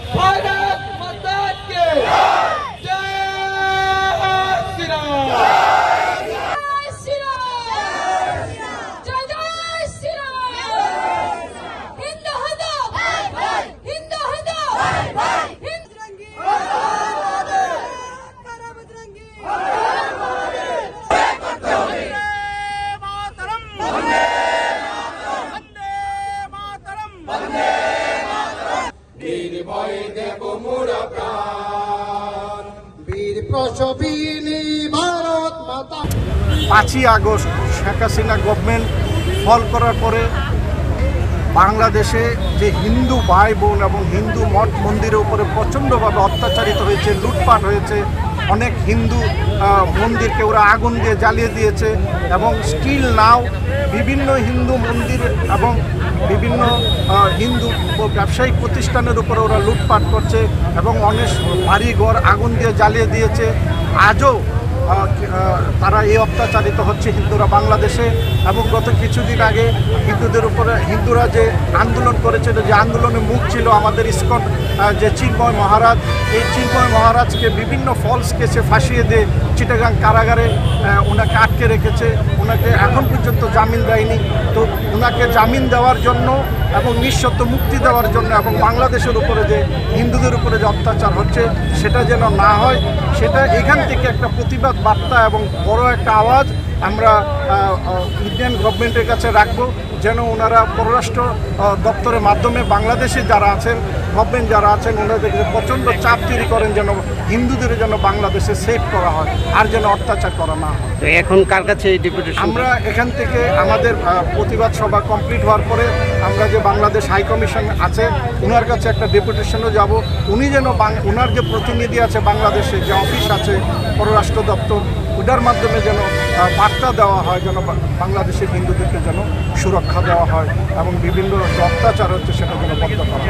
Fire! পাঁচই August Sheikh Hasina government fall করার পরে বাংলাদেশে যে হিন্দু ভাই বোন এবং হিন্দু মঠ মন্দিরের উপরে প্রচণ্ডভাবে অত্যাচারিত হয়েছে, লুটপাট হয়েছে, অনেক হিন্দু মন্দিরকে ওরা আগুন দিয়ে জ্বালিয়ে দিয়েছে এবং স্টিল নাও বিভিন্ন হিন্দু মন্দির এবং বিভিন্ন হিন্দু ব্যবসায়িক প্রতিষ্ঠানের উপরে ওরা লুটপাট করছে এবং অনেক বাড়িঘর আগুন দিয়ে জ্বালিয়ে দিয়েছে। আজও তারা এই অত্যাচারিত হচ্ছে হিন্দুরা বাংলাদেশে এবং গত কিছুদিন আগে হিন্দুদের উপরে, হিন্দুরা যে আন্দোলন করেছিল, যে আন্দোলনের মুখ ছিল আমাদের ইস্কন যে চিন্ময় মহারাজ, এই চিন্ময় মহারাজকে বিভিন্ন ফলস কেসে ফাঁসিয়ে দিয়ে চিটাগাং কারাগারে ওনাকে আটকে রেখেছে। ওনাকে এখন পর্যন্ত জামিন দেয়নি। তো ওনাকে জামিন দেওয়ার জন্য এবং নিঃশব্দ মুক্তি দেওয়ার জন্য এবং বাংলাদেশের উপরে যে হিন্দুদের উপরে যে অত্যাচার হচ্ছে, সেটা যেন না হয়, সেটা এখান থেকে একটা প্রতিবাদ বার্তা এবং বড় একটা আওয়াজ আমরা ইন্ডিয়ান গভর্নমেন্টের কাছে রাখব যেন ওনারা পররাষ্ট্র দপ্তরের মাধ্যমে বাংলাদেশে যারা আছেন গভর্নমেন্ট যারা আছেন ওনাদেরকে প্রচণ্ড চাপ তৈরি করেন যেন হিন্দুদের যেন বাংলাদেশে সেভ করা হয় আর যেন অত্যাচার করা না হয়। এখন কার কাছে এই ডেপুটেশন আমরা এখান থেকে আমাদের প্রতিবাদ সভা কমপ্লিট হওয়ার পরে আমরা যে বাংলাদেশ হাই কমিশন আছে ওনার কাছে একটা ডেপুটেশনও যাব। উনি যেন ওনার যে প্রতিনিধি আছে বাংলাদেশে যে অফিস আছে পররাষ্ট্র দপ্তর ওটার মাধ্যমে যেন বার্তা দেওয়া হয়, যেন বাংলাদেশের হিন্দুদেরকে যেন সুরক্ষা দেওয়া হয় এবং বিভিন্ন অত্যাচার হচ্ছে সেটা যেন বন্ধ করা